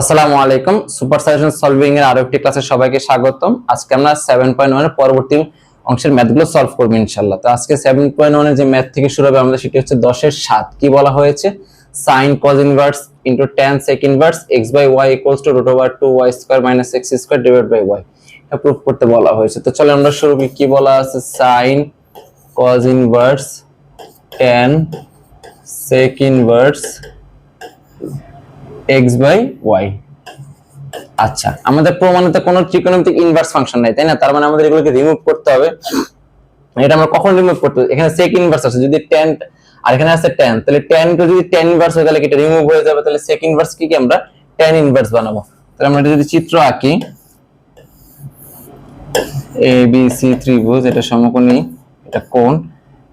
আসসালামু আলাইকুম। Super suggestion solving এর আরও একটি ক্লাসে সবাইকে স্বাগতম। আজকে আমরা সেভেন পয়েন্ট ওয়ানের পরবর্তী অংশের ম্যাথগুলো সলভ করব ইনশাল্লাহ তো আজকে সেভেন পয়েন্ট ওয়ানের যে ম্যাথ থেকে শুরু হবে আমাদের, সেটি হচ্ছে দশের সাত। কি বলা হয়েছে? Sin cos inverse into tan sec inverse x by y equals to root over two y square minus x square divide by y এটা প্রুফ করতে বলা হয়েছে। তো চলো আমরা শুরু করি। কি বলা আছে? Sin cos inverse tan sec inverse x by y আচ্ছা আমাদের প্রমাণিত কোনো ত্রিকোণমিতিক ইনভার্স ফাংশন নাই, তাই না? তার মানে আমাদের এগুলোকে রিমুভ করতে হবে। এটা আমরা কখন রিমুভ করতে? এখানে সেক ইনভার্স আছে, যদি টেন আর এখানে আছে টেন তাহলে টেন টু যদি টেন ইনভার্স হয়, তাহলে কি এটা রিমুভ হয়ে যাবে? তাহলে সেক ইনভার্স কি কি আমরা? টেন ইনভার্স বানাবো। তাহলে আমরা যদি চিত্র আঁকি এ বি সি ত্রিভুজ, এটা সমকোণী, এটা কোণ।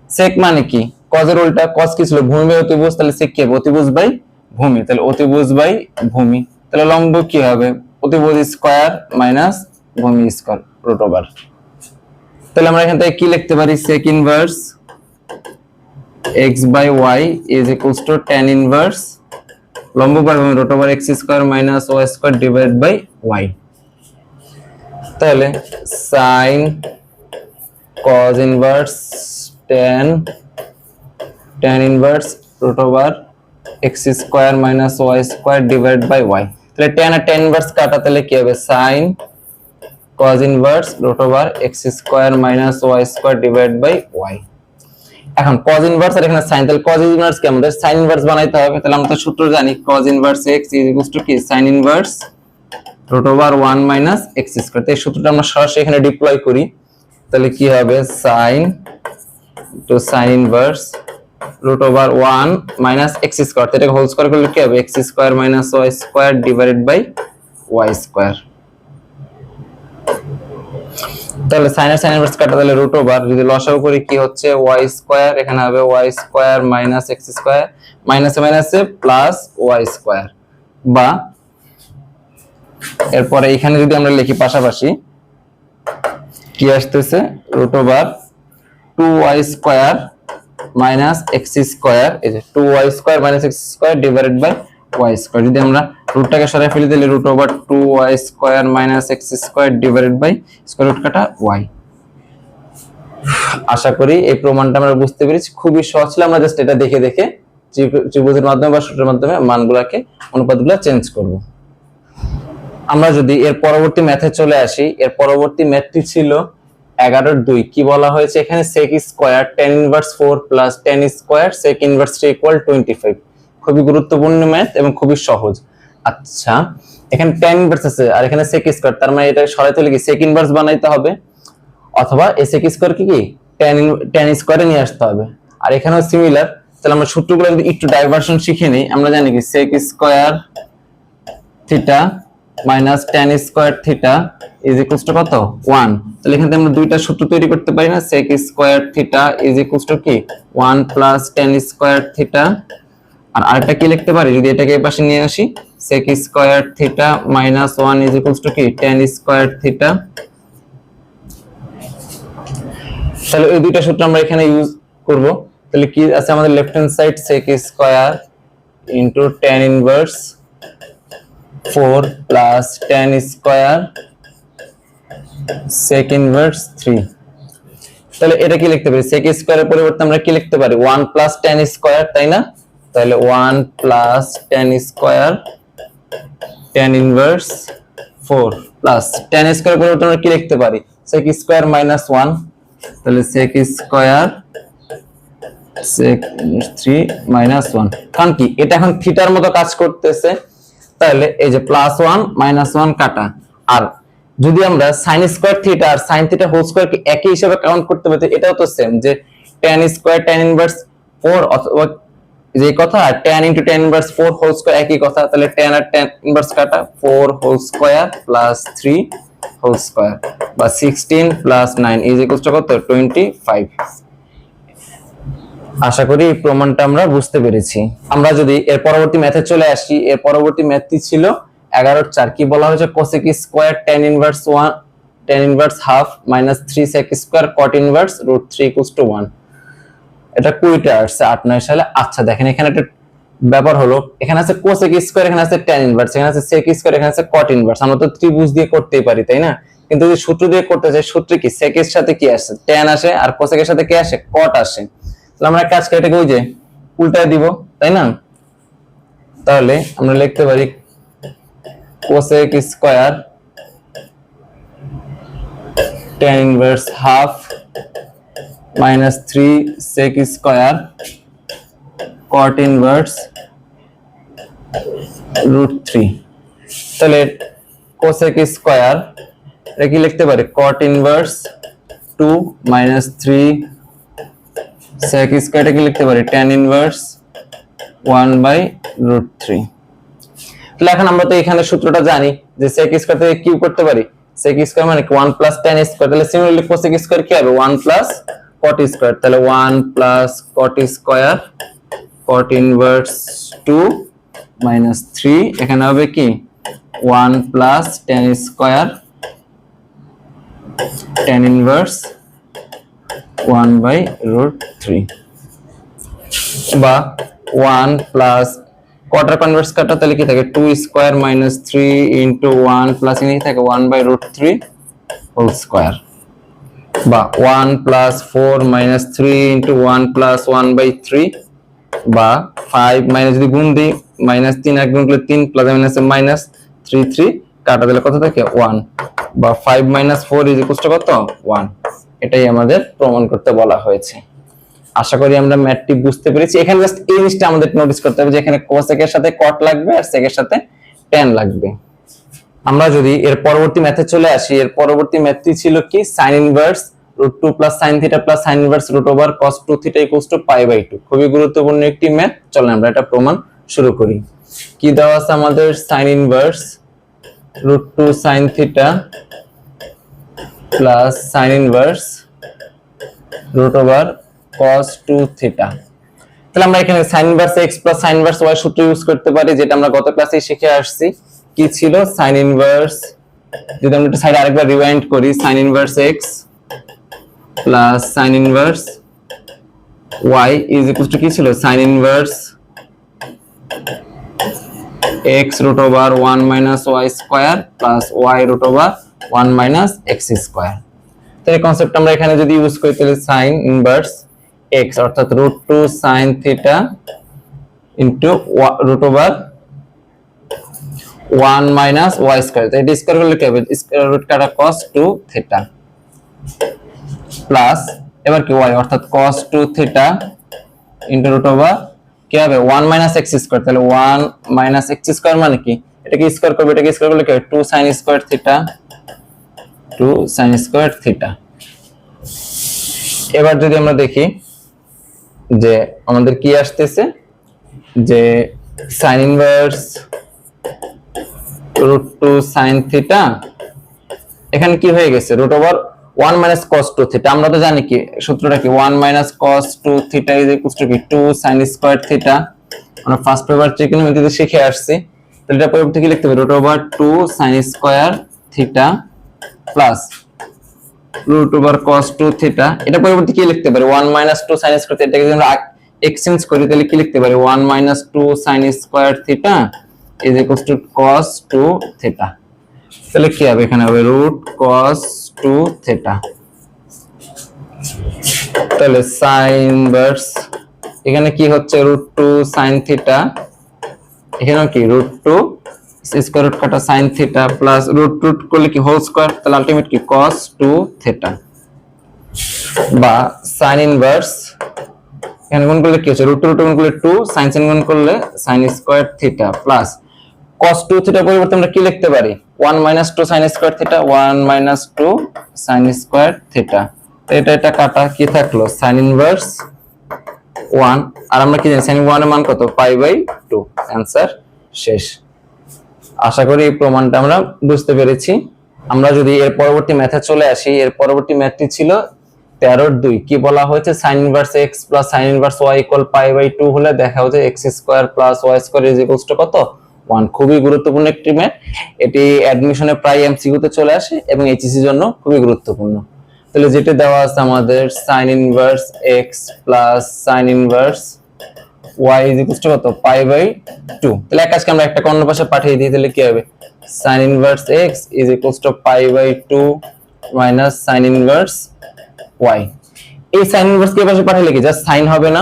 সেক মানে কি? কজের উল্টা কজ কি ছিল? ভূমি অতিভুজ, তাহলে সেক কি অতিভুজ বাই ভূমি, তাহলে অতিভুজ বাই ভূমি। তাহলে লম্ব কি হবে? অতিভুজ স্কয়ার মাইনাস ভূমি স্কয়ার রুট ওভার। তাহলে আমরা এখান থেকে কি লিখতে পারি? Sec inverse x by y is equals to tan inverse লম্ব বাই ভূমি root over x square minus y square divide by y তাহলে sin cos inverse tan tan inverse root over x square minus y square divide by y. তাহলে tan আর tan inverse কাটা তাহলে কি হবে? sin cos inverse root over x square minus y square divide by y. এখন cos inverse আর এখানে sin, তাহলে cos ইনভার্স কি আমাদের? sin ইনভার্স বানাইতে হবে। তাহলে আমরা তো সূত্র জানি, cos ইনভার্স টু কি? sin inverse root over 1 minus x square এই সূত্রটা আমরা সরাসরি এখানে ডিপ্লয় করি। তাহলে কি হবে? sin two sin inverse root over 1 minus x square এটাকে হোল স্কয়ার করলে কি হবে? x square minus y square divided by y square তাহলে এর sin ইনভার্স কাটা তাহলে রুট ওভার যদি লসাগু করি কি হচ্ছে? y স্কয়ার এখানে হবে y square minus x square মাইনাসে মাইনাসে প্লাস y স্কয়ার বা এরপরে এখানে যদি আমরা লিখি পাশাপাশি, কি আসতেছে? Root over two y square minus x square এই যে two y square minus x square divided by y square যদি আমরা রুটটাকে সরাই ফেলি, তাহলে root over two y square minus x square divided by square root কাটা ওয়াই আশা করি এই প্রমাণটা আমরা বুঝতে পেরেছি। খুবই সহজ ছিল, আমরা জাস্ট এটা দেখে দেখে ত্রিভু- ত্রিভুজের মাধ্যমে বা সূত্রের মাধ্যমে মানগুলাকে, অনুপাতগুলো চেঞ্জ করব। আমরা যদি এর পরবর্তী ম্যাথে চলে আসি, এর পরবর্তী ম্যাথটি ছিল এগারোর দুই। কি বলা হয়েছে এখানে? Sec square tan inverse four plus tan square sec inverse three equal twenty five খুবই গুরুত্বপূর্ণ ম্যাথ এবং খুবই সহজ। আচ্ছা এখানে টেন ইনভার্স আছে, আর এখানে সেক স্কোয়ার তার মানে এটা সরাইতে হলে কি সেক ইনভার্স বানাইতে হবে? অথবা এই সেক স্কোয়ার কি কি? টেন টেন স্কোয়ারে নিয়ে আসতে হবে। আর এখানেও সিমিলার তাহলে আমরা সূত্রগুলো একটু ডাইভার্সন শিখে নিই। আমরা জানি কি sec square theta minus tan square theta is equals to কত? ওয়ান তাহলে এখান আমরা দুইটা সূত্র তৈরি করতে পারি না। Sec square theta is equals to কি? One plus tan square theta আর আরেকটা কি লিখতে পারি? যদি এটাকে এই পাশে নিয়ে আসি। Sec square theta minus one is equals to কি? টেন স্কোয়ার থিটা তাহলে এই দুইটা সূত্র আমরা এখানে ইউজ করব। তাহলে কি আছে আমাদের left hand side sec square into tan inverse four plus tan square sec inverse three তাহলে এটা কি লিখতে পারি? সেক স্কোয়ারের পরিবর্তে আমরা কি লিখতে পারি? ওয়ান প্লাস টেন স্কোয়ার তাই না? তাহলে one plus tan square tan inverse four plus tan square পরিবর্তে আমরা কি লিখতে পারি? সেক স্কোয়ার মাইনাস ওয়ান তাহলে sec square sec three minus one কারণ কি? এটা এখন থিটার মতো কাজ করতেছে। তাহলে এই যে প্লাস ওয়ান মাইনাস ওয়ান কাটা। আর যদি আমরা সাইন স্কোয়ার থিটা আর সাইন থিটা হোল স্কোয়ার কি একই হিসাবে কাউন্ট করতে পারি এটাও তো সেম যে tan square tan inverse four অথবা যে কথা tan into tan inverse four whole square একই কথা, তাহলে টেন আর টেন ইনভার্স কাটা four whole square plus three whole square বা sixteen plus nine is equals to কত? টোয়েন্টি ফাইভ আশা করি এই প্রমাণটা আমরা বুঝতে পেরেছি। আমরা যদি এর পরবর্তী ম্যাথে চলে আসি, এর পরবর্তী ম্যাথটি ছিল এগারোর চার। কি বলা হয়েছে? Cosec square tan inverse one tan inverse half minus three sec square cot inverse root three equals to one এটা কুড়িটা আসছে, আট, নয় সালে। আচ্ছা দেখেন এখানে একটা ব্যাপার হলো, এখানে আছে কোসেক স্কোয়ার এখানে আছে ট্যান ইনভার্স এখানে আছে সেক স্কোয়ার এখানে আছে কট ইনভার্স আমরা তো ত্রিভুজ দিয়ে করতেই পারি, তাই না? কিন্তু যদি সূত্র দিয়ে করতে চাই, সূত্রে কি? সেকের সাথে কি আসে? ট্যান আসে, আর কোসেকের সাথে কি আসে? কট আসে। তাহলে আমরা ক্যাশ ক্যাটাগরি যে উল্টায় দিব, তাই না? তাহলে আমরা লিখতে পারি cosec square tan inverse half minus three sec square cot inverse root three তাহলে কোসেক স্কোয়ার এটা কি লিখতে পারি? Cot inverse two minus three sec square এটা কি লিখতে পারি? Tan inverse 1 by root 3 তাহলে এখন আমরা তো এখানে সূত্রটা জানি যে sec স্কয়ার থেকে কিউ করতে পারি। Sec স্কয়ার মানে কি? 1 প্লাস tan স্কয়ার তাহলে সিমিলারলি cosec স্কয়ার কি হবে? 1 প্লাস cot স্কয়ার তাহলে 1 plus cot square cot inverse 2 minus 3 এখানে হবে কি? 1 plus tan square tan inverse 1 by root 3 বা 1 প্লাস কোয়ার্টার কনভার্স কাটা তাহলে কি থাকে? 2 স্কয়ার মাইনাস 3 ইনটু 1 প্লাস এখানে কি থাকে 1 বাই রুট 3 হোল স্কয়ার। বা 1 plus 4 minus 3 into 1 plus 1 by 3 বা 5 মাইনাস যদি গুণ দিই, মাইনাস 3 এক গুণ করলে 3 প্লাস মাইনাস মাইনাস 3 3 কাটা দিলে কত থাকে? 1 বা 5 মাইনাস 4 ইজ টু কত? 1 এটাই আমাদের প্রমাণ করতে বলা হয়েছে। আশা করি আমরা ম্যাথটি বুঝতে পেরেছি। এখানে জাস্ট এই জিনিসটা আমাদের নোটিস করতে হবে যে এখানে কোসেকের সাথে কট লাগবে আর সেকের সাথে ট্যান লাগবে। আমরা যদি এর পরবর্তী ম্যাথে চলে আসি, এর পরবর্তী ম্যাথটি ছিল কি? Sin inverse root two plus sin theta plus sin inverse root over cos two theta equals to pi by two খুবই গুরুত্বপূর্ণ একটি ম্যাথ চলেন আমরা এটা প্রমাণ শুরু করি। কি দেওয়া আছে আমাদের? sin inverse root two sin theta plus sin inverse root over cos 2 theta. তাহলে আমরা এখানে sin inverse x plus sin inverse y সূত্র ইউজ করতে পারি, যেটা আমরা গত ক্লাসে শিখে আসছি। কি ছিল? sin ইনভার্স, যদি আমরা এটা সাইডে আরেকবার রিওয়াইন্ড করি sin inverse x plus sin inverse y is equal to কি ছিল? sin inverse x root over 1 minus y square plus y root over 1 minus x square. তাহলে কনসেপ্ট আমরা এখানে যদি ইউজ করি, তাহলে sin ইনভার্স x, অর্থাৎ root two sin theta into root over one minus y square এটা square করলে কি হবে? স্কোয়ার রুট কাটা কস টু থিটা প্লাস এবার কি ওয়াই অর্থাৎ cos two theta into root over কি হবে? ওয়ান মাইনাস এক্স স্কোয়ার তাহলে ওয়ান মাইনাস এক্স স্কোয়ার মানে কি? এটাকে স্কোয়ার করবে, এটাকে স্কোয়ার করলে কি হবে? Two sin square theta two sin square theta. এবার যদি আমরা দেখি যে আমাদের কি আসতেছে? যে sin inverse root two sin theta, এখানে কি হয়ে গেছে? Root over one minus cos two theta. আমরা তো জানি কি, সূত্রটা কি? One minus cos two theta is equal to কি? Two sin square theta. আমরা ফার্স্ট পেপার ট্রিগোনোমেট্রিতে শিখে আসছি। তাহলে এটা পরিবর্তে কি লিখতে হবে? Root over two sin square theta plus root over cos 2 theta এটা পরিবর্তে কি লিখতে পারি? One minus 2 sin square theta যদি আমরা এক্সচেঞ্জ করি, তাহলে কি লিখতে পারি? One minus 2 sin square theta is equals to cos 2 theta তাহলে কি হবে? এখানে হবে রুট cos 2 থিটা তাহলে sin ইনভার্স এখানে কি হচ্ছে? রুট টু সাইন থিটা এখানেও কি? রুট 2 স্কয়ার রুট কাটা sin theta plus root root করলে কি হোল স্কয়ার তাহলে আলটিমেট কি? cos 2 থিটা বা সাইন ইনভার্স এখানে গুণ করলে কি হচ্ছে? রুট রুট গুণ করলে 2 সাইন সাইন গুণ করলে sin square theta plus cos 2 theta পরিবর্তে আমরা কি লিখতে পারি? 1 minus 2 sin square theta 1 minus 2 sin square theta তো এটা এটা কাটা কি থাকল? সাইন ইনভার্স 1 আর আমরা কি জানি? সাইন 1 এর মান কত? পাই বাই 2 অ্যানসার শেষ। আশা করি এই প্রমাণটা আমরা বুঝতে পেরেছি। আমরা যদি এর পরবর্তী ম্যাথে চলে আসি, এর পরবর্তী ম্যাথটি ছিল তেরোর দুই। কি বলা হয়েছে? Sin inverse x plus sin inverse y equal pi by two হলে দেখা হচ্ছে x square plus y square is কত? ওয়ান খুবই গুরুত্বপূর্ণ একটি ম্যাথ এটি অ্যাডমিশনে প্রায় এমসিকিউতে চলে আসে এবং এইচএসির জন্য খুবই গুরুত্বপূর্ণ। তাহলে যেটা দেওয়া আছে আমাদের sin inverse x plus sin inverse y is equal to কত? পাই বাই টু তাহলে এক কাজকে আমরা একটা অন্য পাশে পাঠিয়ে দিই, তাহলে কি হবে? Sin inverse x is equal to pi by two minus sin inverse y এই সাইন ইনভার্স কে পাশে পাঠালে কি? জাস্ট সাইন হবে না।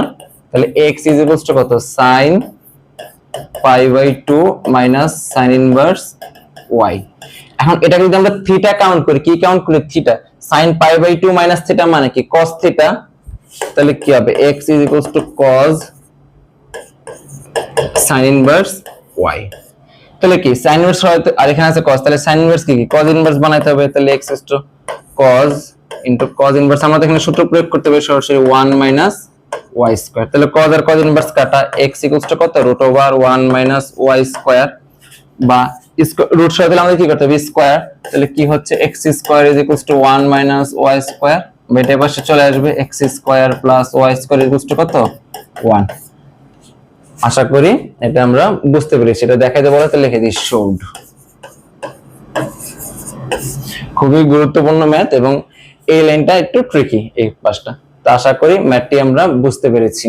তাহলে এক্স ইজ ইকুয়াল টু কত? Sin pi by two minus sin inverse y এখন এটাকে যদি আমরা থিটা কাউন্ট করি, কি কাউন্ট করি? Theta sine pi by two minus theta মানে কি? কস থিটা তাহলে কি হবে? X is equal to cos sine inverse y তাহলে কি? সাইন ইনভার্স হয়তো আর এখানে আছে cos তাহলে সাইন ইনভার্স কি কি? cos ইনভার্স বানাইতে হবে। তাহলে x to cos into cos inverse আমরা তো এখানে সূত্র প্রয়োগ করতে হবে সরাসরি 1 মাইনাস y স্কয়ার তাহলে cos আর cos ইনভার্স কাটা x কত? Root over 1 minus y square বা রুট সহ দিলে আমাদের কি করতে হবে? স্কয়ার তাহলে কি হচ্ছে? x square is equals to 1 minus y square বেটে পাশে চলে আসবে। x square plus y square equals to কত? 1 আশা করি এটা আমরা বুঝতে পেরেছি। এটা দেখাইতে বলে তো লিখে দিই শোড খুবই গুরুত্বপূর্ণ ম্যাথ এবং এই লাইনটা একটু ট্রিকি এই পাশটা। তো আশা করি ম্যাথটি আমরা বুঝতে পেরেছি।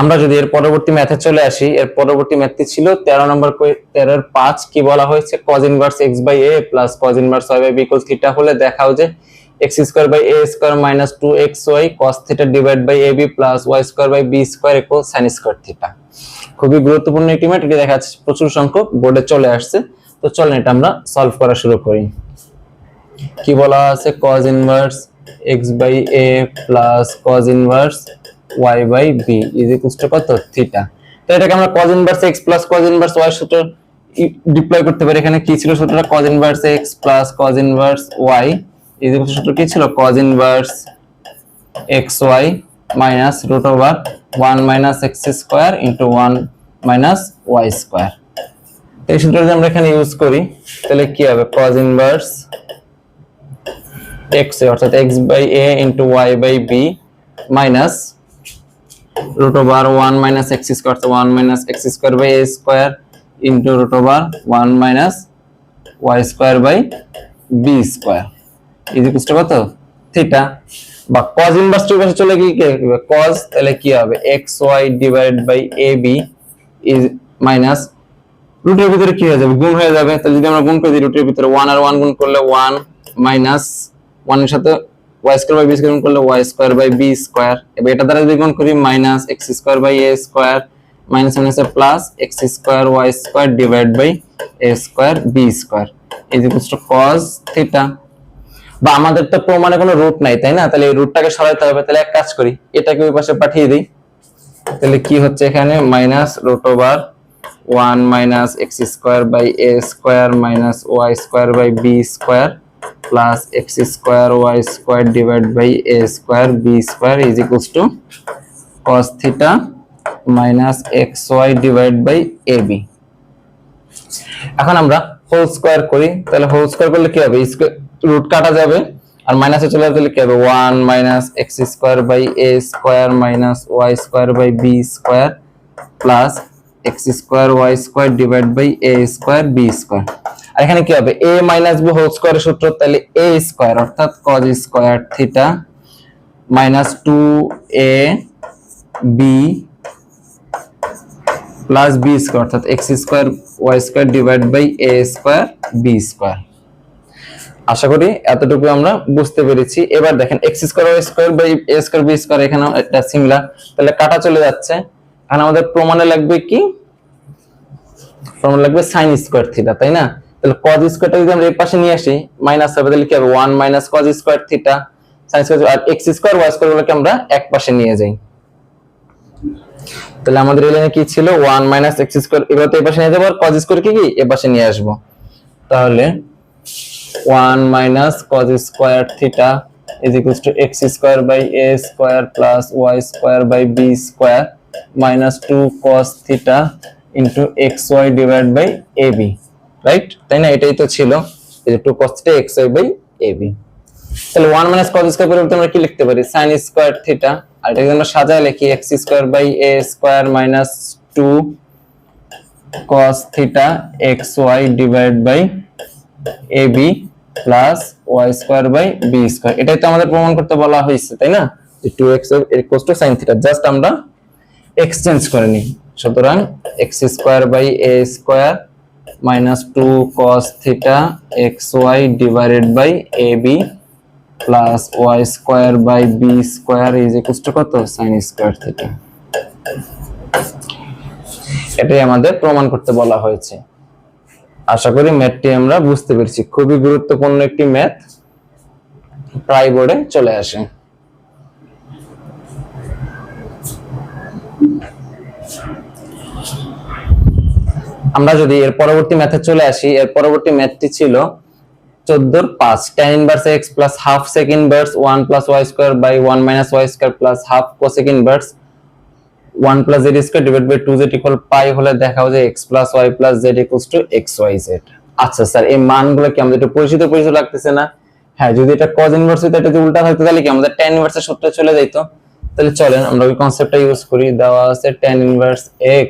আমরা যদি এর পরবর্তী ম্যাথে চলে আসি, এর পরবর্তী ম্যাথটি ছিল তেরো নম্বর তেরোর পাঁচ কি বলা হয়েছে? Cos inverse x by a plus cos inverse y by b theta হলে দেখাও যে x square by a square minus two x y cos theta divide by b plus y square by b square equal sine square theta খুবই গুরুত্বপূর্ণ একটি math দেখা যাচ্ছে প্রচুর সংখ্যক বোর্ডে চলে আসছে। তো চলেন এটা আমরা সলভ করা শুরু করি। কি বলা আছে? cos inverse x by a plus cos inverse y by b is equals to কত? থিটা তো এটাকে আমরা cos inverse x plus cos inverse y সূত্র ডিপ্লয় করতে পারি। এখানে কি ছিল সূত্রটা? cos inverse x plus cos inverse y is equals সূত্র কি ছিল? cos inverse xy minus root over 1 minus x square into 1 minus y square এই সূত্রটা যদি আমরা এখানে ইউজ করি। তাহলে কি হবে? cos ইনভার্স x অর্থাৎ x by a into y by b minus root over one minus x square তো one minus x square by a square into root over one minus y square by b square কত? Theta. বা cos inverse to পাশে চলে গিয়ে কি? হবে cos তাহলে কি হবে? xy divide by ab is minus রুটের ভিতরে কি হয়ে যাবে? গুণ হয়ে যাবে। তাহলে যদি আমরা গুণ করে দিই রুটের ভিতরে 1 আর 1 গুণ করলে 1 মাইনাস 1 এর সাথে y square by b square করলে y square by b square এবার এটা দ্বারা যদি গুণ করি minus x square by a square minus minus plus x square y square divide by a square b square is equals to cos theta বা আমাদের তো প্রমাণে কোনো রুট নাই, তাই না? তাহলে এই রুটটাকে সরাইতে হবে। তাহলে এক কাজ করি, এটাকে ওই পাশে পাঠিয়ে দিই। তাহলে কি হচ্ছে এখানে? Minus root over one minus x square by a square minus y square by b square plus x square y square divide by a square b square is equals to cos theta minus x y divide by a b এখন আমরা whole square করি, তাহলে whole square করলে কি হবে? Root কাটা যাবে আর মাইনাসে চলে আসলে কি হবে? One minus x square by a square minus y square by b square plus x square y square divide by a square b square আর এখানে কি হবে? এ মাইনাস বি হোল স্কোয়ারের সূত্র, তাহলে এ স্কোয়ার অর্থাৎ cos square theta minus two a b plus b square অর্থাৎ x square y square divide by a square b square আশা করি এতটুকু আমরা বুঝতে পেরেছি। এবার দেখেন x square y square by a square b square এখানে একটা সিমিলার তাহলে কাটা চলে যাচ্ছে। এখন আমাদের প্রমাণে লাগবে কি? প্রমাণ লাগবে সাইন স্কোয়ার থিটা তাই না? তাহলে কজ স্কোয়ারটা যদি আমরা এই পাশে নিয়ে আসি মাইনাস হবে, তাহলে কি হবে? One minus cos square theta sine square আর এক্স স্কোয়ার ওয়াই স্কোয়ার গুলোকে আমরা এক পাশে নিয়ে যাই। তাহলে আমাদের এখানে কি ছিল? ওয়ান মাইনাস এক্স স্কোয়ার এবার তো এই পাশে নিয়ে যাব, আর কজ স্কোয়ার কি কি? এ পাশে নিয়ে আসব। তাহলে one minus cos square theta is equals to x square by a square plus y square by b square minus 2 cos theta into xy divided by ab right তাই না এটাই তো যে 2 cos theta xy by ab তাহলে 1 minus cos square পরিবর্তে আমরা কি লিখতে পারি sin square theta আর এটাকে আমরা সাজায় লিখি x square by a square minus 2 cos theta xy divided by ab plus y square by b square এটাই তো আমাদের প্রমাণ করতে বলা হয়েছে, তাই না? Two x equals to sine theta just আমরা এক্সচেঞ্জ করে নিই। সুতরাং x square by a square minus two cos theta x y divided by a b plus y square by b square is equal to কত? Sine square theta এটাই আমাদের প্রমাণ করতে বলা হয়েছে। আশা করি ম্যাথটি আমরা বুঝতে পেরেছি। খুবই গুরুত্বপূর্ণ একটি ম্যাথ। প্রায় বোর্ডে চলে আসে। আমরা যদি এর পরবর্তী ম্যাথে চলে আসি, এর পরবর্তী ম্যাথটি ছিল চোদ্দোর পাঁচ। Tan inverse x plus half sec inverse one plus y square by one minus y square plus half cosec inverse one plus z square divide by two z equal pi হলে দেখা যায় y plus z equals to x y z আচ্ছা sir, এই মানগুলো কি আমাদের একটু পরিচিত পরিচিত লাগতেছে না? হ্যাঁ যদি এটা কজ ইনভার্স হতো এটা যদি উল্টা থাকতো তাহলে কি আমাদের tan ইনভার্সের সূত্রে চলে যাইতো? তাহলে চলেন, আমরা ওই কনসেপ্টটা ইউজ করি। দেওয়া আছে tan inverse x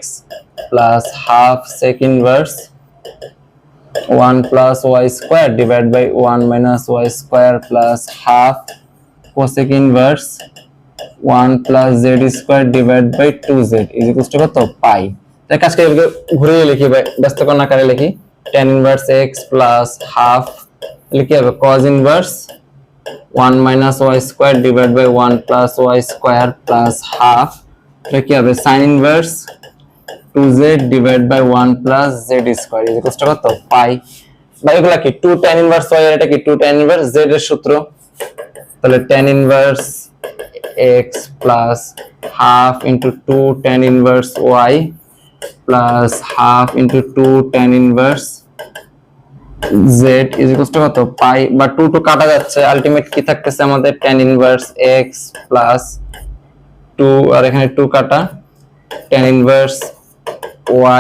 plus half sec inverse 1 plus y square divide by 1 minus y square plus half cosec inverse 1 plus z square divide by 2z is equals to কত? পাই। তাই কাজকে ঘুরিয়ে লিখি ভাই ব্যস্তকরণ আকারে লিখি। tan inverse x plus half লিখি হবে? cos inverse 1 minus y square divide by one plus y square plus half এটা কি হবে? Sine inverse two z divide by one plus z square is equal কত? পাই। বা এগুলা কি? Two tan inverse Y এটা কি? টু ট্যান ইনভার্স জেড এর সূত্র। তাহলে tan inverse x plus half into two tan inverse y plus half into two tan inverse z is equals to কত? পাই, বা 2 টু কাটা যাচ্ছে আলটিমেট কি থাকতেছে আমাদের? tan ইনভার্স x প্লাস 2 আর এখানে 2 কাটা, tan ইনভার্স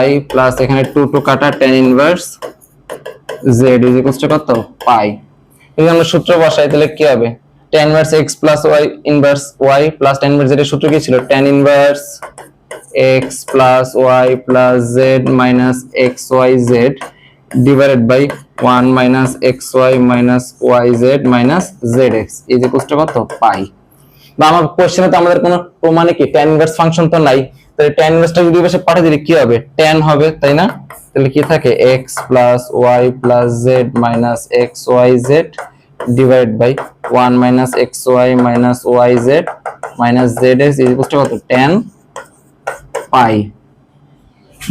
y প্লাস এখানে 2 টু কাটা, tan inverse z is equals to কত? পাই। যদি আমরা সূত্র বসাই, তাহলে কি হবে? Tan inverse x plus y inverse y plus tan inverse z এর সূত্র কি ছিল? tan inverse x plus y plus z minus xyz divided by 1 minus xy minus yz minus zx is equals to কত pi. বা আমার কোশ্চেনে তো আমাদের কোনো প্রমাণে কি tan ইনভার্স ফাংশন তো নাই? তাহলে tan ইনভার্সটা যদি পাশে পাঠিয়ে দিলে কি হবে? tan হবে, তাই না? তাহলে কি থাকে? x plus y plus z minus xyz divided by 1 minus xy minus yz minus zx is equals to কত tan পাই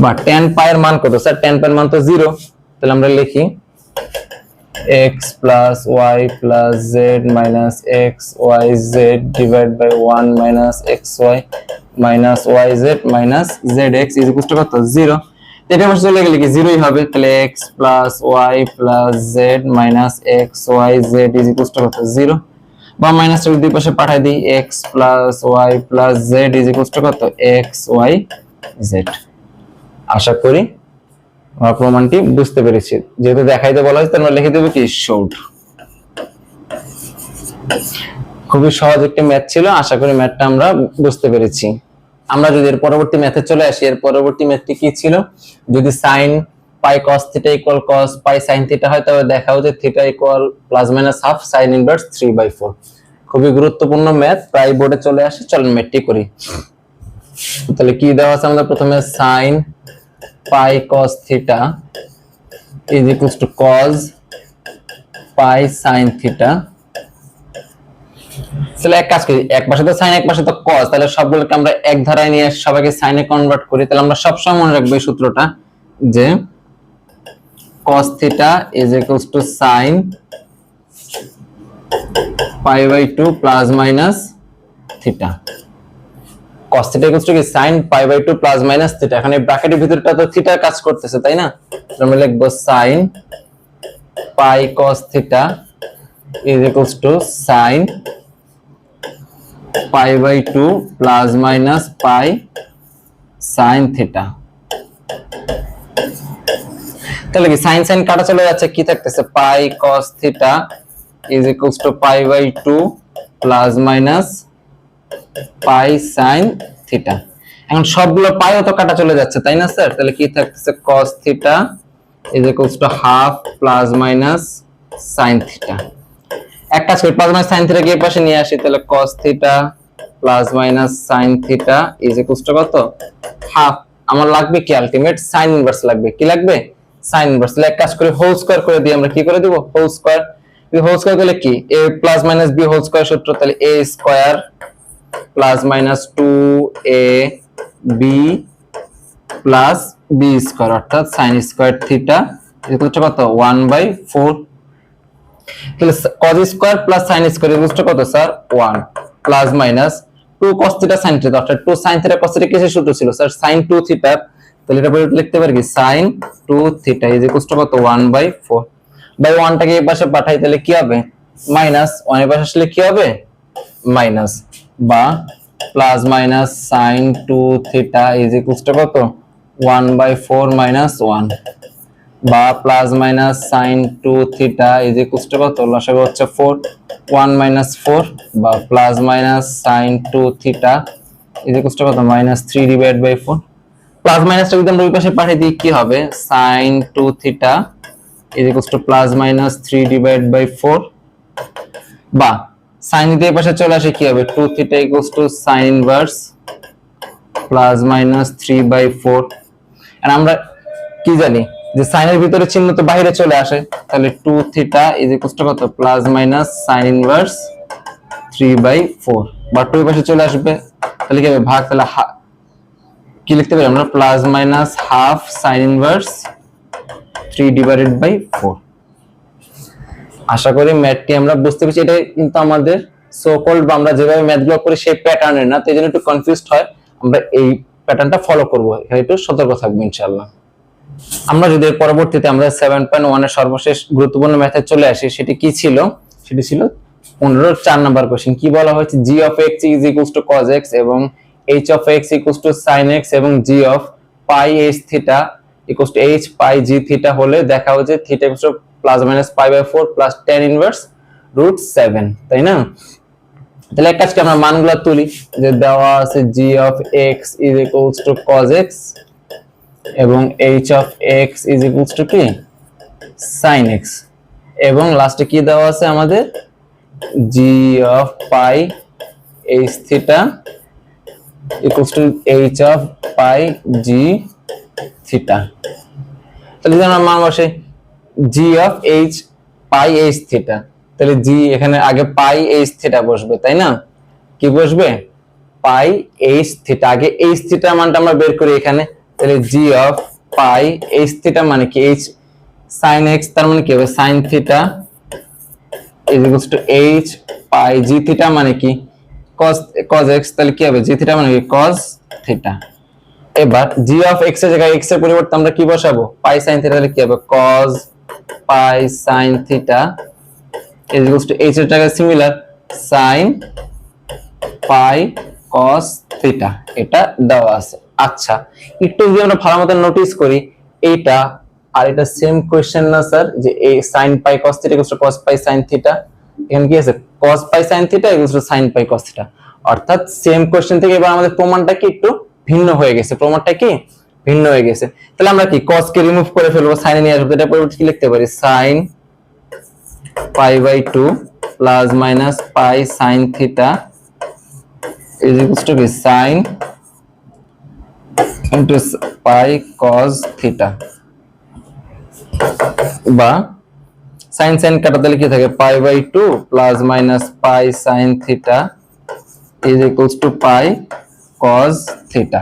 বা পাই এর মান কত স্যার পাই এর মান তো 0 তাহলে আমরা লিখি x plus y plus z minus x y z divided by 1 minus xy minus yz minus zx is equal to কত 0 এটা আমার চলে গেলে কি? 0 ই হবে। তাহলে x plus y plus z minus x, y, z is equal to কত? 0 বা মাইনাস এর দুই পাশে পাঠাই দিই, x plus y plus z is equal to কত? X, y, z আশা করি আমরা প্রমাণটি বুঝতে পেরেছি। যেহেতু দেখাইতে বলা হয়েছে আমরা লিখে দেবো কি? শোড খুবই সহজ একটি ম্যাথ ছিল, আশা করি ম্যাথটা আমরা বুঝতে পেরেছি। আমরা যদি এর পরবর্তী ম্যাথে চলে আসি, এর পরবর্তী ম্যাথটি কি ছিল? যদি sine pi cos theta equal cos pi sine theta হয় তবে দেখাও যে theta equal plus minus half sine inverse three by four খুবই গুরুত্বপূর্ণ ম্যাথ প্রায় বোর্ডে চলে আসে, চলেন ম্যাথটি করি। তাহলে কি দেওয়া আছে আমাদের প্রথমে? Sine pi cos theta is equals to cos pi sin theta তাহলে এক কাজ করি, এক পাশে তো সাইন এক পাশে তো cos তাহলে সবগুলোকে আমরা এক ধারায় নিয়ে সবাইকে সাইনে কনভার্ট করি। তাহলে আমরা সবসময় মনে রাখব এই সূত্রটা যে cos theta sin pi by 2 plus cos theta কি? sin pi by 2 plus minus এখানে ব্র্যাকেটের ভিতরটা তো থিটা কাজ করতেছে, তাই না? আমরা লিখব sin pi cos theta sin pi by 2 plus minus pi sin theta তাহলে কি sin sin কাটা চলে যাচ্ছে? কি থাকতেছে? pi cos theta is equals to pi by 2 plus minus pi sine theta. এখন সবগুলো পাইও তো কাটা চলে যাচ্ছে, তাই না স্যার? তাহলে কি থাকতেছে? cos theta is equals to half plus minus sine theta. এক কাজ করি প্লাস মাইনাস সাইন থিটা কে পাশে নিয়ে আসি, তাহলে cos theta plus minus sine theta is equal to কত? হাফ আমার লাগবে কি আলটিমেট সাইন ইনভার্স লাগবে। কি লাগবে? সাইন ইনভার্স তাহলে কাজ করে হোল স্কয়ার করে দিই আমরা কি করে দিব? হোল স্কয়ার এই হোল স্কয়ার করলে কি? a plus minus b whole square সূত্র, তাহলে a square plus minus two a b plus b square অর্থাৎ সাইন স্কয়ার থিটা কত? ওয়ান বাই ফোর তাহলে cos square plus sin square equal to কত sir 1 plus minus 2 cos theta sin theta অর্থাৎ 2 sin theta cos theta কিসের সূত্র ছিল sir sin 2 theta তাহলে এটা পরিবর্তে লিখতে পারি sin 2 theta is equal to কত? 1 বাই 4 বাই 1 টাকে এই পাশে পাঠাই, তাহলে কি হবে? মাইনাস 1 এর পাশে আসলে কি হবে? মাইনাস বা plus minus sin 2 theta is equal to কত? 1 বাই 4 মাইনাস 1 বা plus minus sine two theta is equal to কত? লসাগু হচ্ছে ফোর ওয়ান মাইনাস ফোর বা plus minus sine two theta is equal to কত? Minus three divide by four plus মাইনাসটা যদি আমরা ওই পাশে পাঠিয়ে দিই, কি হবে? Sine two theta is equal to plus minus three divide by four বা সাইন এই পাশে চলে আসে, কি হবে? Two theta equal to sine inverse plus minus three by four আর আমরা কি জানি? যে সাইনের ভিতরে চিহ্ন তো বাইরে চলে আসে, তাহলে two theta is equal to কত? Plus minus sine inverse three by four বা টু পাশে চলে আসবে, তাহলে কি হবে? ভাগ, তাহলে কি লিখতে পারি আমরা? Plus minus half sine inverse three divided by four আশা করি ম্যাথটি আমরা বুঝতে পেরেছি। এটা কিন্তু আমাদের সো কল্ড বা আমরা যেভাবে ম্যাথ ম্যাথগুলো করি সেই প্যাটার্নের না তাই জন্য একটু কনফিউজড হয়। আমরা এই প্যাটার্নটা ফলো করব। একটু সতর্ক থাকব ইনশাআল্লাহ। আমরা যদি পরবর্তীতে আমরা সেভেন পয়েন্ট ওয়ানের সর্বশেষ গুরুত্বপূর্ণ ম্যাথে চলে আসি, সেটি কি ছিল? সেটি ছিল পনেরো চার নাম্বার কোশ্চেন কি বলা হয়েছে? G of x is equals to cos x এবং h of x equals to sine x এবং g of pi h theta equals to h pi g theta হলে দেখা হচ্ছে theta equals to plus minus pi by four plus tan inverse root seven তাই না? তাহলে এক কাজকে আমরা মানগুলো তুলি। যে দেওয়া আছে g of x is equals to cos x এবং h of x is equals to কি? সাইন এক্স এবং লাস্টে কি দেওয়া আছে আমাদের? G of pi h theta equals to h of pi g theta তাহলে যদি আমরা মান বসে। G of h pi h theta তাহলে জি এখানে আগে পাই এইচ থিটা বসবে, তাই না? কি বসবে? পাই এইচ থিটা আগে এইচ থিটা মানটা আমরা বের করি এখানে। তাহলে g of pi h theta মানে কি? এইচ সাইন এক্স তার মানে কি হবে? Sine theta is equals to h pi g theta মানে কি? Cos cos x, তাহলে কি হবে? জি থিটা মানে কি? Cos থিটা এবার জি অফ এক্সের জায়গায় এক্সের পরিবর্তে আমরা কি বসাবো? পাই সাইন থিটা তাহলে কি হবে? Cos pi sine theta is equals to H এর জায়গায় similar sine pi cos theta এটা দেওয়া আছে। আচ্ছা একটু যদি আমরা ভালো মতো নোটিস করি, এইটা, আর এটা সেম কোশ্চেন না স্যার যে এই sin pi cos two cos pi sin theta এখানে কি আছে? cos pi sin two sin pi cos theta অর্থাৎ সেম কোশ্চেন থেকে এবার আমাদের প্রমাণটা কি একটু ভিন্ন হয়ে গেছে। প্রমাণটা কি? ভিন্ন হয়ে গেছে। তাহলে আমরা কি cos কে রিমুভ করে ফেলব? sin এ নিয়ে আসব। এটা পরিবর্তে কি লিখতে পারি? sin pi by 2 plus minus pi sin theta is equals to be sin into pi cos theta বা sin sin কাটা কি থাকে? pi by 2 plus minus pi sin theta is equals to pi cos theta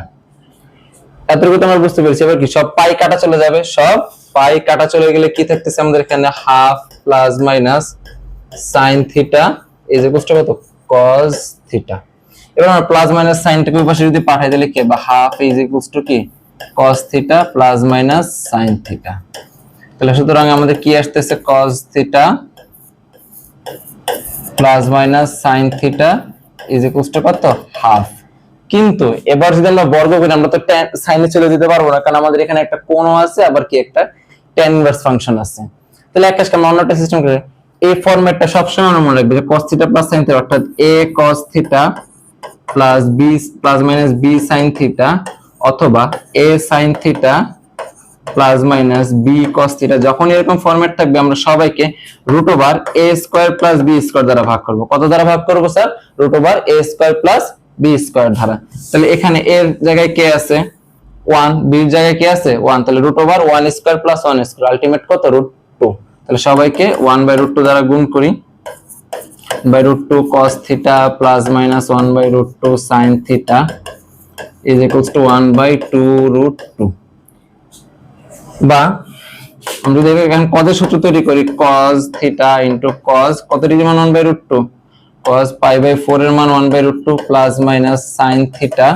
এতটুকু তো আমরা বুঝতে পেরেছি। এবার কি? সব পাই কাটা চলে যাবে। সব পাই কাটা চলে গেলে কি থাকতেছে? আমাদের এখানে half plus minus sine theta is equals to কত? cos theta. এবার আমরা প্লাস মাইনাস সাইনটাকে ওই পাশে যদি পাঠাই দিলে কি বা হাফ ইজ ইকুয়ালস টু কি? cos theta plus minus sine theta তাহলে সুতরাং আমাদের কি আসতেছে? cos theta plus minus sine theta is equals to কত? হাফ কিন্তু এবার যদি আমরা বর্গ করি, আমরা তো সাইনে চলে যেতে পারব না, কারণ আমাদের এখানে একটা কোণ আছে, আবার কি একটা tan ইনভার্স ফাংশন আছে। তাহলে এক কাজ আমরা অন্য একটা সিস্টেম করে, এই ফরম্যাটটা সবসময় আমরা মনে রাখব যে cos theta plus sin theta অর্থাৎ a cos theta plus b plus minus b sin theta অথবা a sin theta plus minus B cos theta যখন এরকম ফরম্যাট থাকবে, আমরা সবাইকে root over A square plus B square দ্বারা ভাগ করব। কত দ্বারা ভাগ করব, sir? Root over A square plus B square ধারা তাহলে এখানে এর জায়গায় কে আছে ওয়ান বির জায়গায় কে আছে ওয়ান তাহলে root over one square plus one square ultimate কত? রুট টু তাহলে সবাইকে ওয়ান বাই রুট টু দ্বারা গুণ করি। By root two cos theta plus minus one by root two sine theta is equals to one by two root two বা আমরা যদি এখানে কজের সূত্র তৈরি করি, cos থিটা ইনটু cos, কত ডিগ্রি মান 1 by root two cos pi by 4 এর মান 1 by root two plus minus sin theta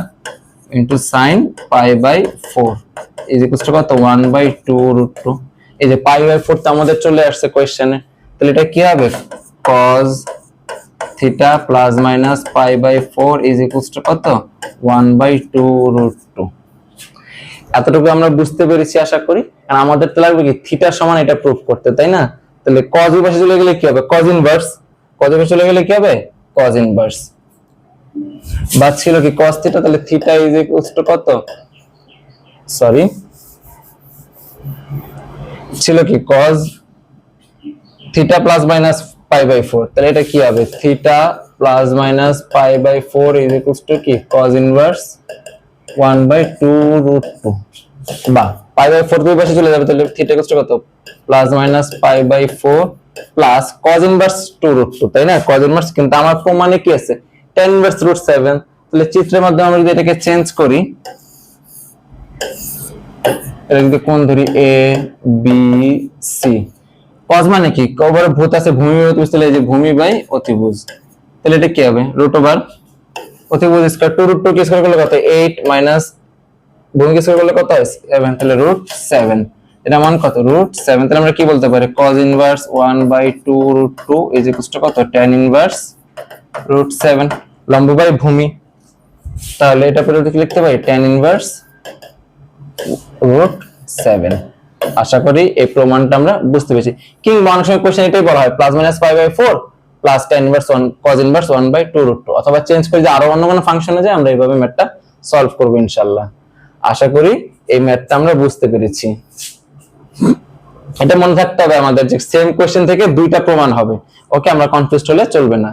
into sin pi by 4 is equals to কত? 1 বাই 2 রুট টু এই যে পাই বাই 4 তো আমাদের চলে আসছে কোশ্চেনে তাহলে এটা কি হবে? cos theta plus minus pi by 4 is equals to কত? 1 বাই 2 রুট টু এতটুকু আমরা বুঝতে পেরেছি আশা করি। আর আমাদের তো লাগবে কি? থিটা সমান এটা প্রুফ করতে, তাই না? তাহলে কজ পাশে চলে গেলে কি হবে? কজ ইনভার্স এর পাশে চলে গেলে কি হবে? কজ ইনভার্স বাদ ছিল কি? কজ থিটা তাহলে থিটা ইজ ইকুয়ালস টু কত? সরি ছিল কি? Cos theta plus minus pi by four. তাহলে এটা কি হবে? Theta plus minus pi by four is equals to কি? Cos inverse one by two root two. বা, পাই বাই ফোর দুই পাশে চলে যাবে, তাহলে থিটা ইকুয়ালস কত? Plus minus pi by four plus cos inverse two root two, তাই না? কজ ইনভার্স, কিন্তু আমার প্রমাণে কি আছে? Tan inverse root seven. তাহলে চিত্রের মাধ্যমে আমরা যদি এটাকে চেঞ্জ করি, এটা যদি কোন ধরি এ বি সি কজ মানে কি? কবরে ভূত আছে, ভূমি বাই অতিভুজ তাহলে এই যে ভূমি বাই অতিভুজ। তাহলে এটা কি হবে? রুট ওভার অতিভুজ স্কয়ার টু রুট টু কি স্কয়ার করলে কত? এইট মাইনাস ভূমি কি স্কয়ার করলে কত? সেভেন তাহলে রুট সেভেন এটা মান কত? রুট সেভেন তাহলে আমরা কি বলতে পারি? Cos inverse one by two root two is equals to কত? টেন ইনভার্স রুট সেভেন লম্ব বাই ভূমি। তাহলে এটা কি লিখতে পারি? টেন ইনভার্স রুট সেভেন আশা করি এই প্রমাণটা আমরা বুঝতে পেরেছি। কিংবা অনেক সময় কোশ্চেন এটাই বলা হয় plus minus five by four plus tan inverse one cos inverse one by two root two অথবা চেঞ্জ করে যে আরও অন্য কোনো ফাংশনে যায় আমরা এইভাবে ম্যাথটা সলভ করব ইনশাল্লাহ আশা করি এই ম্যাথটা আমরা বুঝতে পেরেছি। এটা মনে থাকতে হবে আমাদের যে সেম কোশ্চেন থেকে দুইটা প্রমাণ হবে। ওকে আমরা কনফিউজড হলে চলবে না।